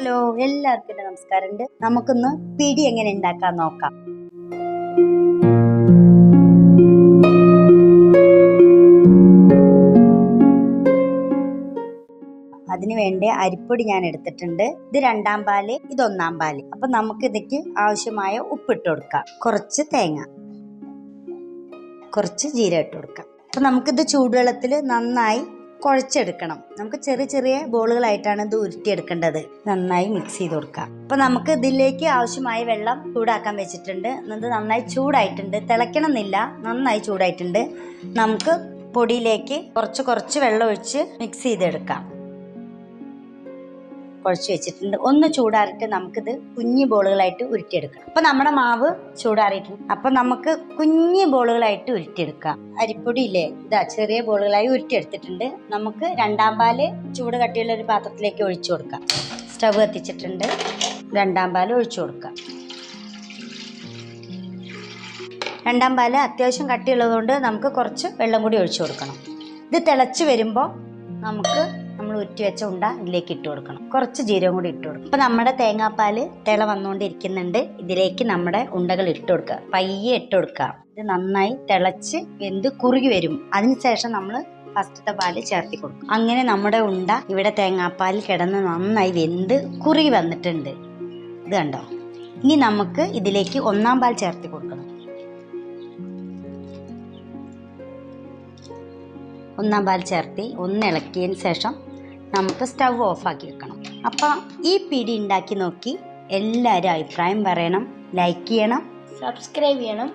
Hello എല്ലാവർക്കും എന്റെ നമസ്കാരമുണ്ട്. നമുക്കൊന്ന് പിടി എങ്ങനെ ഉണ്ടാക്കാൻ നോക്കാം. അതിനു വേണ്ടി അരിപ്പൊടി ഞാൻ എടുത്തിട്ടുണ്ട്. ഇത് രണ്ടാം പാൽ ഇത് ഒന്നാം പാൽ. അപ്പൊ നമുക്ക് ഇതിക്ക് ആവശ്യമായ ഉപ്പിട്ട് കൊടുക്കാം. കുറച്ച് തേങ്ങ. കുറച്ച് ജീരകം ഇട്ട് കൊടുക്കാം. അപ്പൊ നമുക്കിത് ചൂടുവെള്ളത്തിൽ നന്നായി കുഴച്ചെടുക്കണം. നമുക്ക് ചെറിയ ചെറിയ ബോളുകളായിട്ടാണ് ഇത് ഉരുട്ടിയെടുക്കേണ്ടത്. നന്നായി മിക്സ് ചെയ്ത് കൊടുക്കാം അപ്പൊ നമുക്ക് ഇതിലേക്ക് ആവശ്യമായ വെള്ളം ചൂടാക്കാൻ വെച്ചിട്ടുണ്ട്. ഇത് നന്നായി ചൂടായിട്ടുണ്ട്. തിളയ്ക്കണം എന്നില്ല നന്നായി ചൂടായിട്ടുണ്ട്. നമുക്ക് പൊടിയിലേക്ക് കുറച്ച് കുറച്ച് വെള്ളം ഒഴിച്ച് മിക്സ് ചെയ്തെടുക്കാം. കുഴച്ച് വെച്ചിട്ടുണ്ട്. ഒന്ന് ചൂടാറിയിട്ട് നമുക്കിത് കുഞ്ഞു ബോളുകളായിട്ട് ഉരുട്ടിയെടുക്കാം അപ്പൊ നമ്മുടെ മാവ് ചൂടാറിയിട്ടുണ്ട്. അപ്പൊ നമുക്ക് കുഞ്ഞു ബോളുകളായിട്ട് ഉരുട്ടിയെടുക്കാം. അരിപ്പൊടി ഇല്ലേ? ഇതാ ചെറിയ ബോളുകളായി ഉരുട്ടിയെടുത്തിട്ടുണ്ട്. നമുക്ക് രണ്ടാം പാൽ ചൂട് കട്ടിയുള്ള ഒരു പാത്രത്തിലേക്ക് ഒഴിച്ചു കൊടുക്കാം. സ്റ്റവ് കത്തിച്ചിട്ടുണ്ട്. രണ്ടാം പാൽ ഒഴിച്ചു കൊടുക്കാം. രണ്ടാം പാൽ അത്യാവശ്യം കട്ടിയുള്ളതുകൊണ്ട് നമുക്ക് കുറച്ച് വെള്ളം കൂടി ഒഴിച്ചു കൊടുക്കണം. ഇത് തിളച്ച് വരുമ്പോൾ നമുക്ക് നമ്മൾ ഉരുട്ടി വെച്ച ഉണ്ട ഇതിലേക്ക് ഇട്ട് കൊടുക്കണം. കുറച്ച് ജീരകം കൂടി ഇട്ട് കൊടുക്കണം. അപ്പോൾ നമ്മുടെ തേങ്ങാപ്പാൽ തിള വന്നുകൊണ്ടിരിക്കുന്നുണ്ട്. ഇതിലേക്ക് നമ്മുടെ ഉണ്ടകൾ ഇട്ട് കൊടുക്കുക. പയ്യെ ഇട്ട് കൊടുക്കുക. ഇത് നന്നായി തിളച്ച് വെന്ത് കുറുകി വരും. അതിനുശേഷം നമ്മൾ ഫസ്റ്റത്തെ പാൽ ചേർത്തി കൊടുക്കും. അങ്ങനെ നമ്മുടെ ഉണ്ട ഇവിടെ തേങ്ങാപ്പാൽ കിടന്ന് നന്നായി വെന്ത് കുറുകി വന്നിട്ടുണ്ട്. ഇത് കണ്ടോ? ഇനി നമുക്ക് ഇതിലേക്ക് ഒന്നാം പാൽ ചേർത്തി കൊടുക്കണം. ഒന്നാം പാൽ ചേർത്തി ഒന്ന് ഇളക്കിയതിന് ശേഷം നമുക്ക് സ്റ്റവ് ഓഫാക്കി വെക്കണം അപ്പോൾ ഈ പിടി ഉണ്ടാക്കി നോക്കി എല്ലാവരും അഭിപ്രായം പറയണം ലൈക്ക് ചെയ്യണം. സബ്സ്ക്രൈബ് ചെയ്യണം.